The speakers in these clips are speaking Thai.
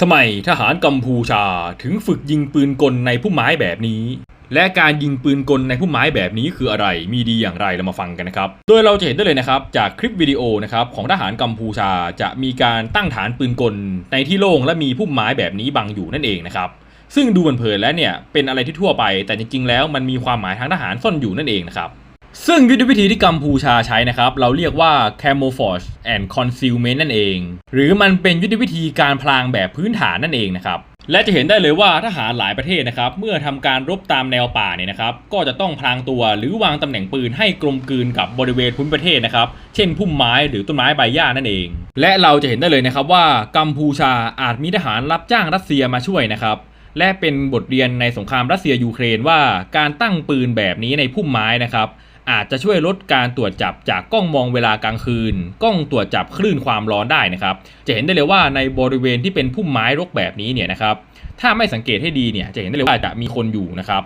ทำไมทหารกัมพูชาถึงฝึกยิงปืนกลในพุ่มไม้แบบนี้ และการยิงปืนกลในพุ่มไม้แบบนี้คืออะไร มีดีอย่างไรเรามาฟังกันนะครับ โดยเราจะเห็นได้เลยนะครับจากคลิปวิดีโอนะครับของทหารกัมพูชาจะมีการตั้งฐานปืนกลในที่โล่งและมีพุ่มไม้แบบนี้บังอยู่นั่นเองนะครับ ซึ่งดูเผินๆแล้วเนี่ยเป็นอะไรที่ทั่วไป แต่จริงๆแล้วมันมีความหมายทางทหารซ่อนอยู่นั่นเองนะครับ ซึ่งยุทธวิธีที่กัมพูชาใช้นะครับ เราเรียกว่า camouflage and concealment นั่นเอง หรือมันเป็นยุทธวิธีการพลางแบบพื้นฐานนั่นเองนะครับ และจะเห็นได้เลยว่าทหารหลายประเทศนะครับ เมื่อทำการรบตามแนวป่าเนี่ยนะครับ ก็จะต้องพลางตัวหรือวางตำแหน่งปืนให้กลมกลืนกับบริเวณภูมิประเทศนะครับ เช่นพุ่มไม้หรือต้นไม้ใบหญ้านั่นเอง และเราจะเห็นได้เลยนะครับว่ากัมพูชาอาจมีทหารรับจ้างรัสเซียมาช่วยนะครับและเป็นบทเรียนในสงครามรัสเซียยูเครนว่าการตั้งปืนแบบนี้ในพุ่มไม้นะครับ อาจจะช่วยลดการตรวจจับจากกล้องมองเวลากลางคืน กล้องตรวจจับคลื่นความร้อนได้นะครับ จะเห็นได้เลยว่าในบริเวณที่เป็นพุ่มไม้รกแบบนี้เนี่ยนะครับ ถ้าไม่สังเกตให้ดีเนี่ยจะเห็นได้เลยว่าจะมีคนอยู่นะครับ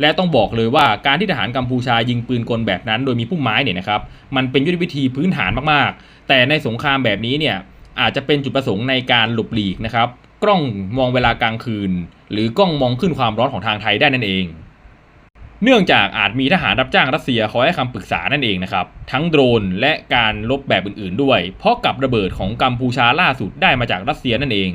และต้องบอกเลยว่าการที่ทหารกัมพูชายิงปืนกลแบบนั้น โดยมีพุ่มไม้เนี่ยนะครับ มันเป็นยุทธวิธีพื้นฐานมากๆ แต่ในสงครามแบบนี้เนี่ยอาจจะเป็นจุดประสงค์ในการหลบหลีกนะครับ กล้องมองเวลากลางคืน หรือกล้องมองขึ้นความร้อนของทางไทยได้นั่นเอง เนื่องจากอาจมีทหารรับจ้างรัสเซียคอยให้คำปรึกษานั่นเองนะครับ ทั้งโดรนและการลบแบบอื่นๆด้วย เพราะกับระเบิดของกัมพูชาล่าสุดได้มาจากรัสเซียนั่นเอง